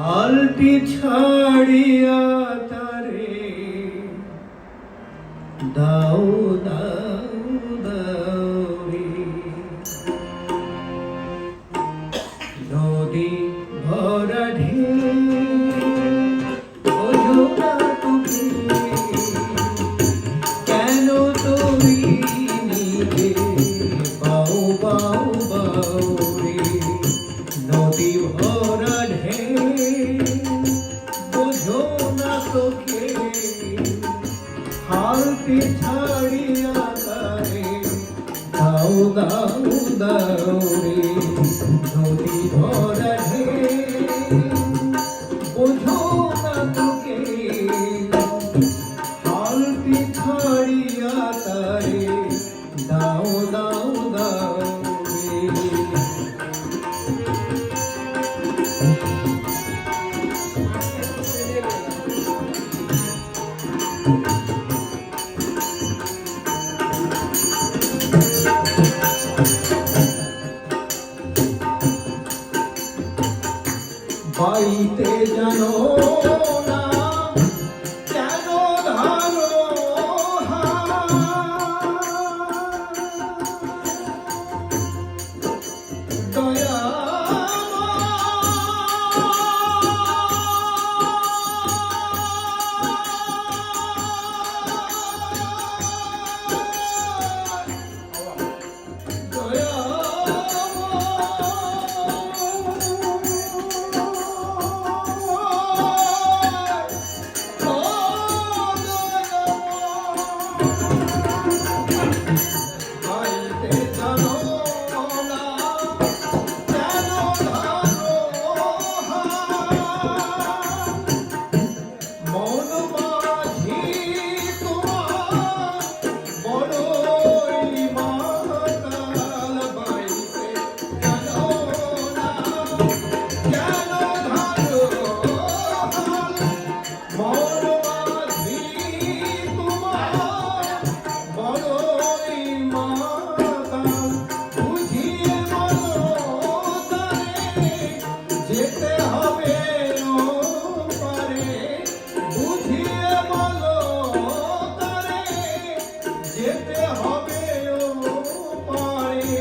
হালটি ছাড়িয়া তারে। দাও দাও নদী ভরা ঢেউ কেন ছাড়িয়া তারে দাও দাও দাও রে ধনী ধর পাইতে জানো। যেতে হবে বুঝিয়ে বলো তারে যেতে হবে ও পারে